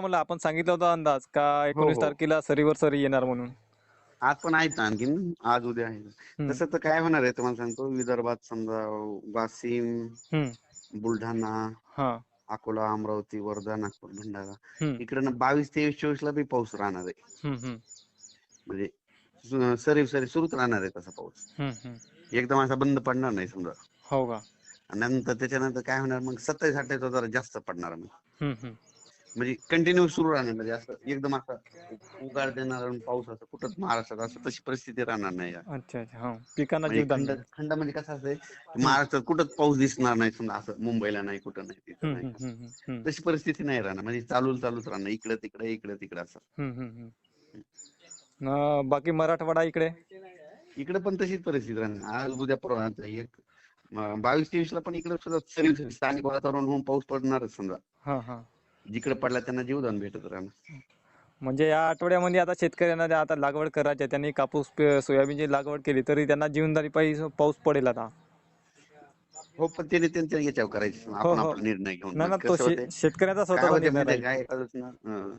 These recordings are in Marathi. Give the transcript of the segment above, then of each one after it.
मला आपण सांगितलं होतं अंदाज का एकोणीस हो. तारखेला सरीवर सरी येणार म्हणून आज पण आहेत ना आणखीन आज उद्या आहे. तसं तर काय होणार आहे तुम्हाला सांगतो विदर्भात समजा वाशिम हम्म. बुलढाणा हा अकोला अमरावती वर्धा नागपूर भंडारा हम्म. इकडनं बावीस तेवीस चोवीस ला बी पाऊस राहणार आहे हम्म, हम्म. म्हणजे सु- सरी सरी सुरूच राहणार आहे तसा पाऊस हम्म, हम्म. एकदम असा बंद पडणार नाही समजा हो का आणि नंतर त्याच्यानंतर काय होणार मग सत्तावीस अठ्ठावीस जरा जास्त पडणार मग हम्म, हम्म. म्हणजे कंटिन्यू सुरू राहणार म्हणजे असं एकदम असं उगाड देणार पाऊस असं कुठंच महाराष्ट्रात असं तशी परिस्थिती राहणार नाही. अच्छा अच्छा. हा. पिकांना म्हणजे जीवदान खंड खंड म्हणजे कसं असं महाराष्ट्रात कुठंच पाऊस दिसणार नाही समजा असं मुंबईला नाही कुठं नाही तिथं हम्म, नाही हम्म, हम्म, हम्म. तशी परिस्थिती नाही राहणार. म्हणजे चालू चालूच राहणार. इकडे तिकडे इकडे तिकडे असं. हम्म, हम्म, बाकी मराठवाडा इकडे? इकडे पण तशीच परिस्थिती राहणार. आज उद्या परवा एक बावीस तेवीस ला पण इकडे सुद्धा सरी स्थानिक वातावरण होऊन पाऊस पडणारच समजा. हा हा. जिकडे पडला त्यांना जीवदान भेटत राहणार म्हणजे या आठवड्यामध्ये आता शेतकऱ्यांना जे आता लागवड करायची आहे, त्यांनी कापूस पे- सोयाबीनची लागवड केली तरी त्यांना जीवनदानी पाहिजे पाऊस पडेल आता. हो पण त्याने त्यांच्या याच्यावर करायचे. आपण हो. आपला निर्णय घेऊन ना ना कसं तो शे- होतंय, शेतकऱ्याचा काय स्वतःचा निर्णय माहितीये राहील. काय एखादंच ना अं,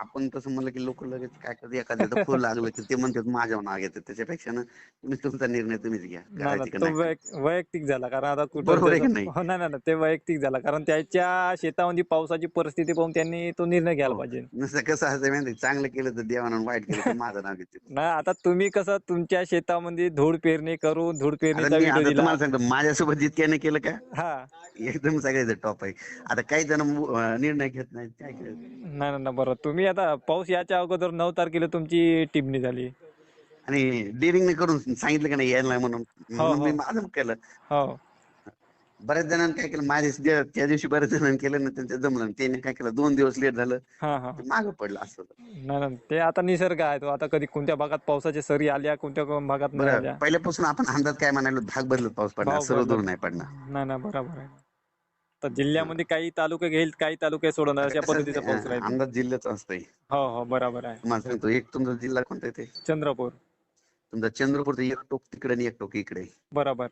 आपण तसं म्हणलं की लोक लगेच काय करतात एखाद्याचं फुल लागलं की ते म्हणतात माझ्यावर नाग येतात त्याच्यापेक्षा ना तुम्ही तुमचा निर्णय तुम्हीच घ्या. ना ना करायची वैयक्तिक झाला कारण आता कुठं नाही? हो, नाही ते वैयक्तिक झाला कारण त्याच्या शेतामध्ये पावसाची परिस्थिती पाहून त्यांनी तो निर्णय घ्यायला हो. पाहिजे. कसं असतं माहिती चांगलं केलं तर देवानं वाईट केलं तर माझं नाव घेते नाही आता तुम्ही कसं तुमच्या शेतामध्ये धूळ पेरणी करून धूळ दिला. तुम्हाला सांगतो माझ्यासोबत जितक्याने केलं का? हा. एकदम सगळ्याचं टॉप आहे. आता काही जण निर्णय घेत काय? नाही नाही नाही, बरोबर तुम्ही आता पाऊस याच्या अगोदर नऊ तारखेला तुमची टिप्पणी झाली आणि डिरिंग करून सांगितलं का नाही यायला म्हणून. म्हणून मी हो. माझं केलं. हो. बऱ्याच जणांनी काय केलं माझ्या त्या दिवशी बऱ्याच जणांनी केलं ना त्यांचं जमलं. त्यांनी काय केलं दोन दिवस लेट झालं. हा हा. मागं पडलं असं. नाही नाही ते आता निसर्ग आहे तो. आता कधी कोणत्या भागात पावसाच्या सरी आल्या कोणत्या भागात नाही बरं आल्या. पहिल्यापासून आपण अंदाज काय म्हणालो भाग बदलत पाऊस पडणार भाग सर्व दूर. नाही पडणार. नाही नाही बरोबर आहे. तर जिल्ह्यामध्ये काही तालुके घेईल काही तालुके सोडणार अशा पद्धतीचा असते, पाऊस राहील अंदाज जिल्ह्याचा असतंय. हो हो बरोबर आहे. तुम्हाला सांगतो एक तुमचा जिल्हा कोणता आहे ते? चंद्रपूर. तुमचा चंद्रपूर एक टोक तिकडे आणि एक टोक इकडे. बरोबर.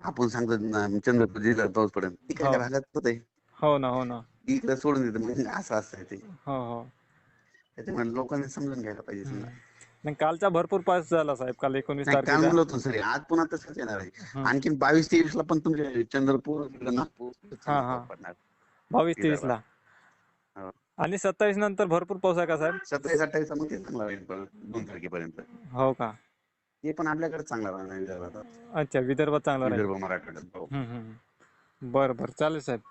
आपण सांगतो ना, चंद्रपूर जिल्ह्यात पाऊस पडेल. तिकडच्या हो. भागात होते हो ना हो ना. इकडे सोडून देतं म्हणजे असं असतंय ते. हो हो. त्याच्यामुळे लोकांनी समजून घ्यायला पाहिजे समजा. नाही कालचा भरपूर पाऊस झाला साहेब काल नाही काल तारखेला म्हणलं होतं सर आज पुन्हा तसंच येणार आहे. हं. आणखीन बावीस तेवीस ला पण तुमचे चंद्रपूर नागपूर हा, हा. पडणार. बावीस तेवीस ला हो. आणि सत्तावीस नंतर भरपूर पाऊस आहे का साहेब? सत्तावीस अठ्ठावीस मग ते चांगला राहील पण दोन तारखेपर्यंत. हो का? ते पण आपल्याकडे चांगला राहणार विदर्भात. अच्छा विदर्भात चांगला राहील. विदर्भ मराठवाड्यात हो. हम्म, हम्म. बरं बरं. चालेल साहेब.